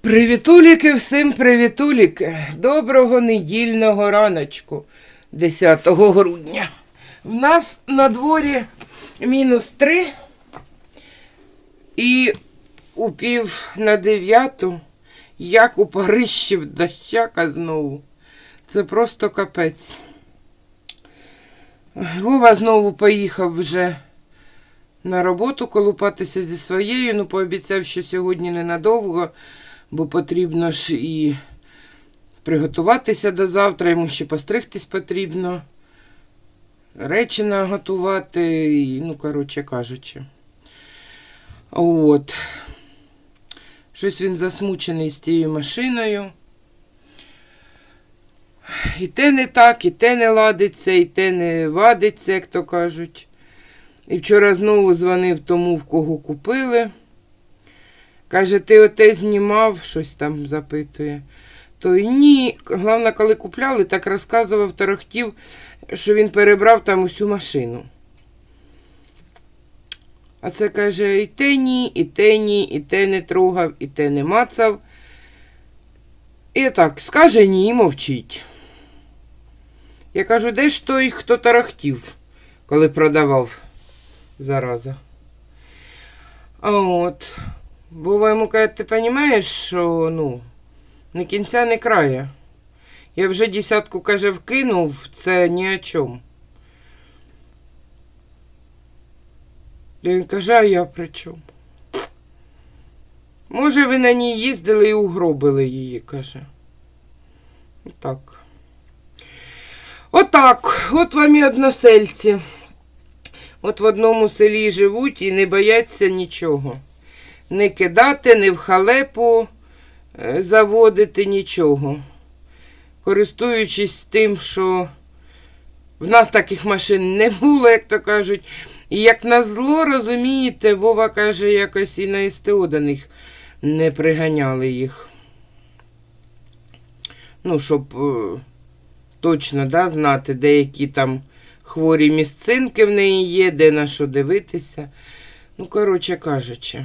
Привітуліки, всім привітуліки. Доброго недільного раночку 10 грудня. В нас на дворі мінус 3 і у пів на дев'яту, як у Парижі дощака знову. Це просто капець. Вова знову поїхав вже на роботу колупатися зі своєю, ну пообіцяв, що сьогодні ненадовго бо потрібно ж і приготуватися до завтра, йому ще постригтись потрібно, речі наготувати, ну, коротше кажучи. От. Щось він засмучений з тією машиною. І те не так, і те не ладиться, і те не вадиться, як то кажуть. І вчора знову дзвонив тому, в кого купили. Каже, ти оте знімав, щось там запитує. То й ні. Головне, коли купляли, так розказував, торохтів, що він перебрав там усю машину. А це каже, і те ні, і те ні, і те не трогав, і те не мацав. І так, скаже ні, мовчить. Я кажу, де ж той, хто торохтів, коли продавав зараза. А от. Бо йому каже, ти розумієш, що ну, ні кінця, ні края. Я вже десятку, каже, вкинув, це ні о чому. І він каже, а я при чому? Може, ви на ній їздили і угробили її, каже. Отак. Отак. От вам і односельці. От в одному селі живуть і не бояться нічого не кидати, не в халепу е, заводити нічого. Користуючись тим, що в нас таких машин не було, як то кажуть. І як на зло, розумієте, Вова каже, якось і на СТО до них не приганяли їх. Ну, щоб е, точно да, знати, деякі там хворі місцинки в неї є, де на що дивитися. Ну, коротше кажучи.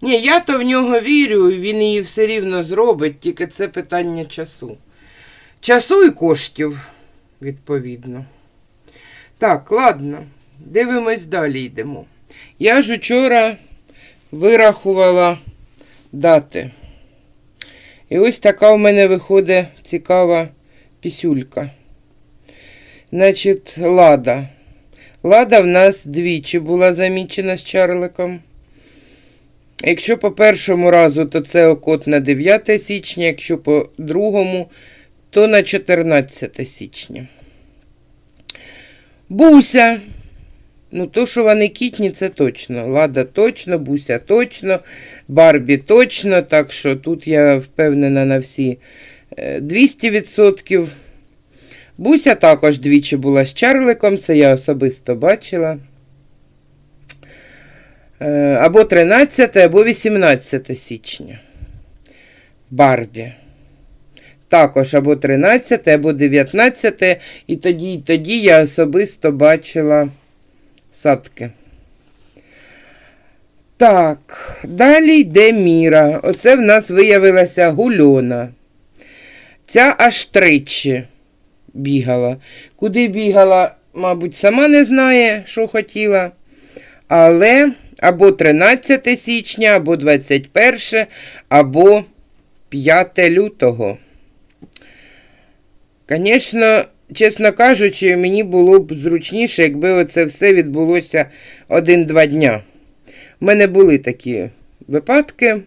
Ні, я то в нього вірю, він її все рівно зробить, тільки це питання часу. Часу і коштів, відповідно. Так, ладно, дивимось далі йдемо. Я ж учора вирахувала дати. І ось така в мене виходить цікава пісюлька. Значить, лада. Лада в нас двічі була замічена з чарликом. Якщо по першому разу, то це окот на 9 січня, якщо по другому, то на 14 січня. Буся. Ну, то, що вони кітні, це точно. Лада точно, буся точно, Барбі точно. Так що тут я впевнена на всі 200%. Е, буся також двічі була з Чарликом, це я особисто бачила. Е, або 13, або 18 січня. Барбі. Також або 13, або 19, і тоді, і тоді я особисто бачила садки. Так, далі йде Міра. Оце в нас виявилася гульона. Ця аж тричі бігала. Куди бігала, мабуть, сама не знає, що хотіла. Але або 13 січня, або 21, або 5 лютого. Звісно, чесно кажучи, мені було б зручніше, якби оце все відбулося один-два дня. У мене були такі випадки,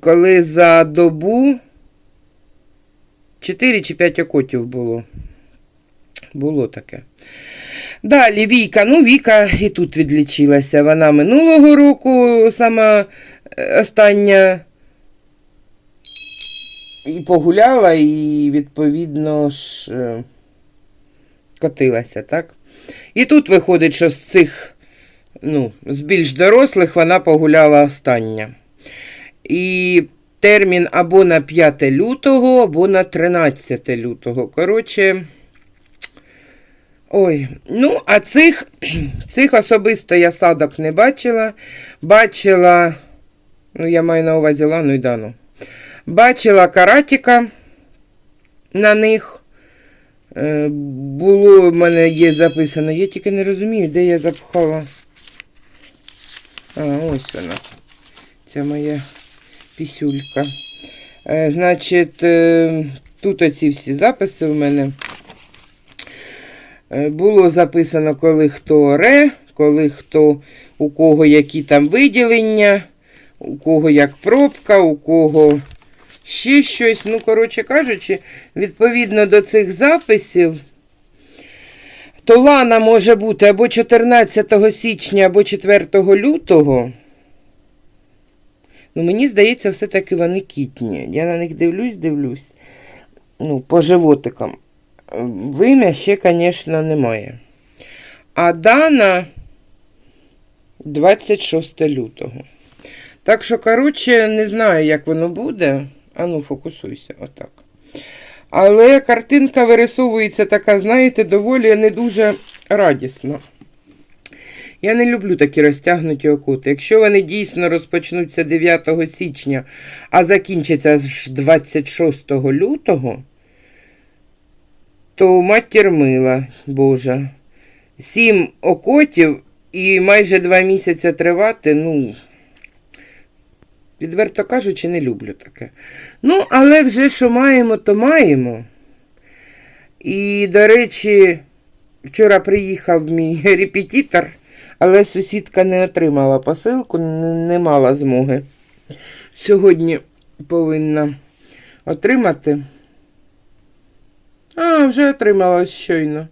коли за добу 4 чи 5 окотів було. Було таке. Далі Віка. Ну, Віка і тут відлічилася. Вона минулого року сама е, остання і погуляла, і, відповідно ж, е, котилася, так? І тут виходить, що з цих, ну, з більш дорослих вона погуляла остання. І термін або на 5 лютого, або на 13 лютого. Коротше. Ой, ну, а цих, цих особисто я садок не бачила. Бачила, ну, я маю на увазі Лану і Дану. Бачила каратіка на них. Е, Було в мене є записано. Я тільки не розумію, де я запхала. А, ось вона. Це моя пісюлька. Е, значить, е, тут оці всі записи в мене. Було записано, коли хто оре, коли хто, у кого які там виділення, у кого як пробка, у кого ще щось. Ну, коротше кажучи, відповідно до цих записів, то лана може бути або 14 січня, або 4 лютого. Ну, мені здається, все-таки вони кітні. Я на них дивлюсь, дивлюсь. Ну, по животикам. Вим'я ще, звісно, немає. А дана 26 лютого. Так що, коротше, не знаю, як воно буде. А ну, фокусуйся, отак. Але картинка вирисовується така, знаєте, доволі не дуже радісно. Я не люблю такі розтягнуті окути. Якщо вони дійсно розпочнуться 9 січня, а закінчаться аж 26 лютого, то матір мила Божа. Сім окотів і майже два місяці тривати, ну, відверто кажучи, не люблю таке. Ну, але вже що маємо, то маємо. І, до речі, вчора приїхав мій репетитор, але сусідка не отримала посилку, не, мала змоги. Сьогодні повинна отримати. А, вже отримала щойно.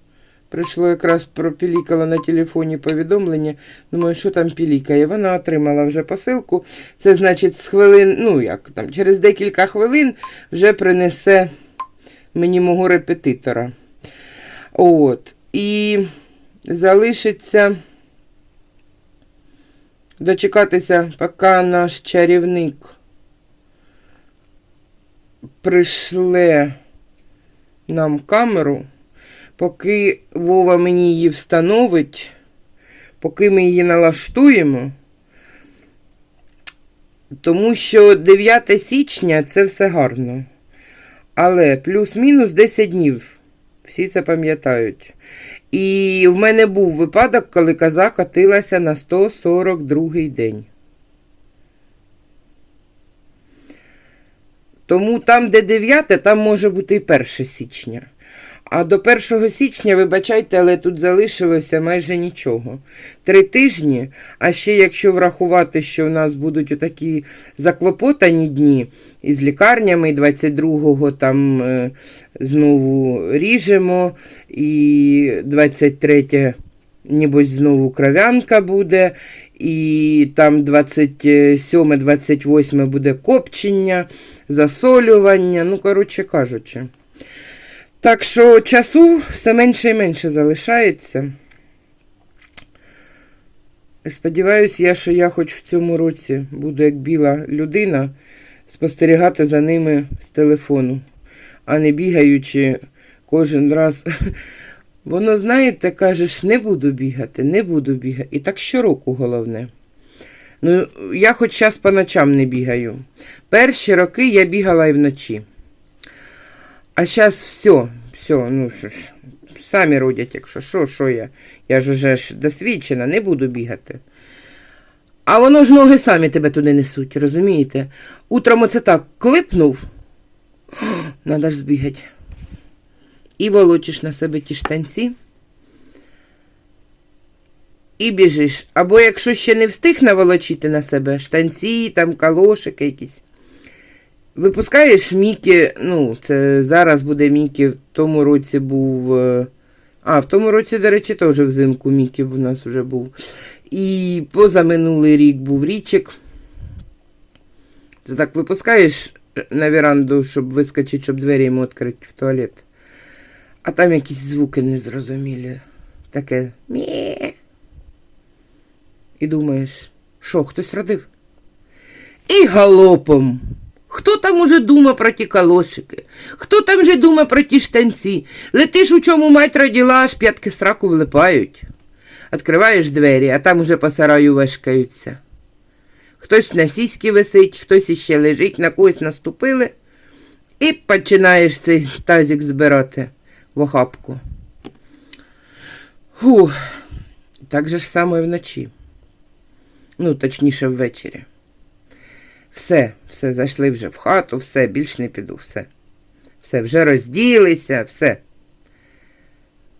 Прийшло якраз пропілікало на телефоні повідомлення. Думаю, що там пілікає. Вона отримала вже посилку. Це значить, з хвилин, ну як там, через декілька хвилин вже принесе мені мого репетитора. От. І залишиться дочекатися, поки наш чарівник пришле нам камеру. Поки Вова мені її встановить, поки ми її налаштуємо, тому що 9 січня це все гарно. Але плюс-мінус 10 днів. Всі це пам'ятають. І в мене був випадок, коли коза катилася на 142-й день. Тому там, де 9, там може бути і 1 січня. А до 1 січня, вибачайте, але тут залишилося майже нічого. Три тижні, а ще якщо врахувати, що в нас будуть отакі заклопотані дні із лікарнями, і 22-го там е, знову ріжемо, і 23 нібось знову кров'янка буде, і там 27-28 буде копчення, засолювання, ну, коротше кажучи. Так що часу все менше і менше залишається. Сподіваюсь, я, що я хоч в цьому році буду як біла людина спостерігати за ними з телефону, а не бігаючи кожен раз. Воно, знаєте, кажеш, не буду бігати, не буду бігати. І так щороку головне. Ну, я хоч час по ночам не бігаю. Перші роки я бігала і вночі. А зараз все, все, ну що ж, самі родять, якщо що, що я. Я ж уже ж досвідчена, не буду бігати. А воно ж ноги самі тебе туди несуть, розумієте? Утром оце так клипнув, треба ж збігати. І волочиш на себе ті штанці. І біжиш. Або якщо ще не встиг наволочити на себе штанці, там калошики якісь. Випускаєш Мікі, ну, це зараз буде Мікі, в тому році був. е, А, в тому році, до речі, теж взимку Мікі у нас вже був. І позаминулий рік був річик. Це так випускаєш на веранду, щоб вискочити, щоб двері йому відкрити в туалет. А там якісь звуки незрозумілі. Таке мє. І думаєш, що, хтось родив? І галопом. Хто там уже дума про ті калошики? Хто там же дума про ті штанці? Летиш, у чому мать родила, аж п'ятки сраку влипають. Відкриваєш двері, а там уже по сараю вешкаються. Хтось на сіськи висить, хтось іще лежить, на когось наступили, і починаєш цей тазик збирати в охапку. Фух, так же ж само і вночі. Ну, точніше, ввечері. Все, все, зайшли вже в хату, все, більш не піду, все. Все, вже розділися, все.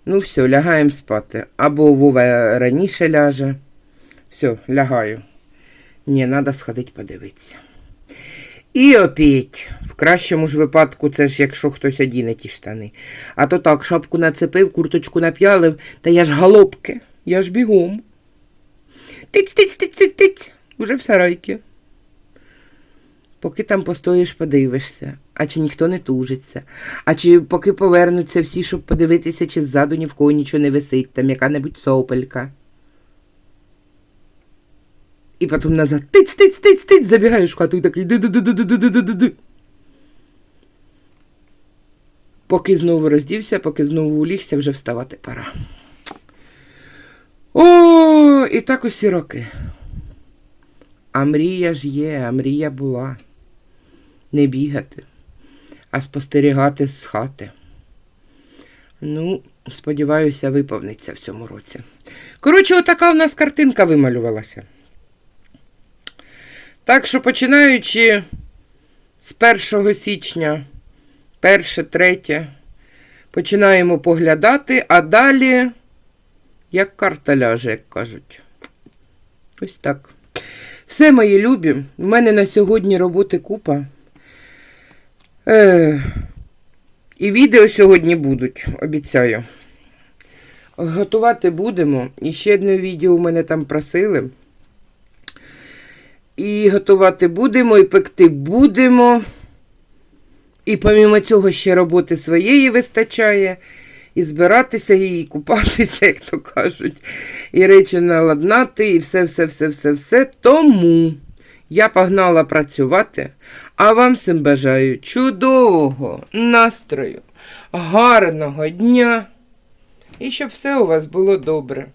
Ну, все, лягаємо спати. Або Вова раніше ляже. Все, лягаю. Ні, треба сходити подивитися. І опять, в кращому ж випадку, це ж якщо хтось одіне ті штани. А то так, шапку нацепив, курточку нап'ялив, та я ж галопки, я ж бігом. Тиць, тиць, тиць, тиць, тиць, уже в сарайки. Поки там постоїш, подивишся, а чи ніхто не тужиться, а чи поки повернуться всі, щоб подивитися, чи ззаду ні в кого нічого не висить, там яка-небудь сопелька. І потім назад тиць, тиць, тиць, тиць, забігаєш в хату і такий ди-ди-ди-ди-ди-ди-ди-ди. Поки знову роздівся, поки знову улігся, вже вставати пора. О, і так усі роки. А мрія ж є, а мрія була. Не бігати, а спостерігати з хати. Ну, сподіваюся, виповниться в цьому році. Коротше, отака в нас картинка вималювалася. Так що, починаючи з 1 січня, 1, 3, починаємо поглядати, а далі, як карта ляже, як кажуть. Ось так. Все, мої любі, в мене на сьогодні роботи купа. Е, і відео сьогодні будуть, обіцяю. Готувати будемо. І ще одне відео у мене там просили. І готувати будемо, і пекти будемо. І помімо цього ще роботи своєї вистачає. І збиратися, і купатися, як то кажуть, і речі наладнати, і все, все, все, все, все. Тому я погнала працювати, а вам всім бажаю чудового настрою, гарного дня. І щоб все у вас було добре.